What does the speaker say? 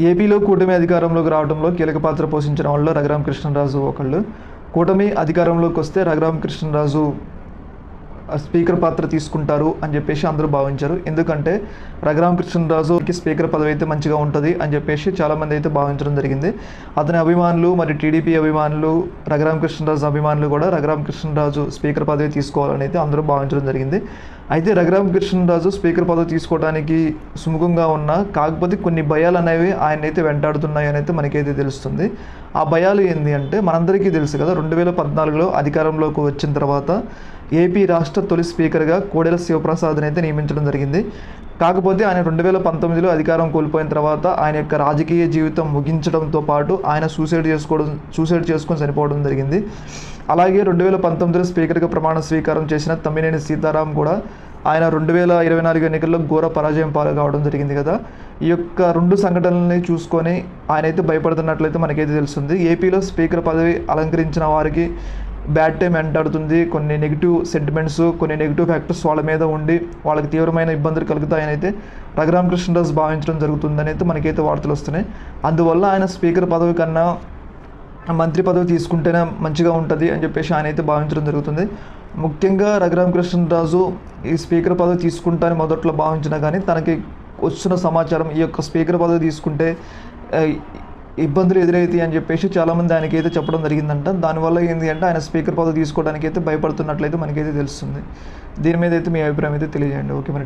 ఏపీలో కూటమి అధికారంలోకి రావడంలో కీలక పాత్ర పోషించిన వాళ్ళు రఘురామ కృష్ణరాజు ఒకళ్ళు. కూటమి అధికారంలోకి వస్తే రఘురామ కృష్ణరాజు స్పీకర్ పాత్ర తీసుకుంటారు అని చెప్పేసి అందరూ భావించారు. ఎందుకంటే రఘురామకృష్ణరాజుకి స్పీకర్ పదవి అయితే మంచిగా ఉంటుంది అని చెప్పేసి చాలామంది అయితే భావించడం జరిగింది. అతని అభిమానులు మరి టీడీపీ అభిమానులు రఘురామకృష్ణరాజు అభిమానులు కూడా రఘురామకృష్ణరాజు స్పీకర్ పదవి తీసుకోవాలని అయితే అందరూ భావించడం జరిగింది. అయితే రఘురామకృష్ణరాజు స్పీకర్ పదవి తీసుకోవడానికి సుముఖంగా ఉన్న కాకపోతే కొన్ని భయాలు అనేవి ఆయన అయితే వెంటాడుతున్నాయి అని అయితే మనకైతే తెలుస్తుంది. ఆ భయాలు ఏంటి అంటే మనందరికీ తెలుసు కదా రెండు వేల పద్నాలుగులో అధికారంలోకి వచ్చిన తర్వాత ఏపీ రాష్ట్ర తొలి స్పీకర్గా కోడెల శివప్రసాద్ని అయితే నియమించడం జరిగింది. కాకపోతే ఆయన రెండు వేల పంతొమ్మిదిలో అధికారం కోల్పోయిన తర్వాత ఆయన యొక్క రాజకీయ జీవితం ముగించడంతో పాటు ఆయన సూసైడ్ చేసుకోవడం సూసైడ్ చేసుకొని చనిపోవడం జరిగింది. అలాగే రెండు వేల పంతొమ్మిదిలో స్పీకర్గా ప్రమాణ స్వీకారం చేసిన తమ్మినేని సీతారాం కూడా ఆయన రెండు వేల ఇరవై నాలుగు ఎన్నికల్లో ఘోర పరాజయం పాలు కావడం జరిగింది కదా. ఈ యొక్క రెండు సంఘటనల్ని చూసుకొని ఆయన అయితే భయపడుతున్నట్లయితే మనకైతే తెలుస్తుంది. ఏపీలో స్పీకర్ పదవి అలంకరించిన వారికి బ్యాడ్ టైం వెంటాడుతుంది కొన్ని నెగిటివ్ సెంటిమెంట్స్ కొన్ని నెగిటివ్ ఫ్యాక్టర్స్ వాళ్ళ మీద ఉండి వాళ్ళకి తీవ్రమైన ఇబ్బందులు కలుగుతాయని అయితే రఘురామకృష్ణదాస్ భావించడం జరుగుతుందని అయితే మనకైతే వార్తలు వస్తున్నాయి. అందువల్ల ఆయన స్పీకర్ పదవి కన్నా మంత్రి పదవి తీసుకుంటేనే మంచిగా ఉంటుంది అని చెప్పేసి ఆయన అయితే భావించడం జరుగుతుంది. ముఖ్యంగా రఘురామకృష్ణరాజు ఈ స్పీకర్ పదవి తీసుకుంటానని మొదట్లో భావించినా కానీ తనకి వచ్చిన సమాచారం ఈ యొక్క స్పీకర్ పదవి తీసుకుంటే ఇబ్బందులు ఎదురవుతాయి అని చెప్పేసి చాలామంది ఆయనకైతే చెప్పడం జరిగిందంట. దానివల్ల ఏంటి అంటే ఆయన స్పీకర్ పదవి తీసుకోవడానికి అయితే భయపడుతున్నట్లయితే మనకైతే తెలుస్తుంది. దీని మీద అయితే మీ అభిప్రాయం అయితే తెలియజేయండి. ఓకే మరి.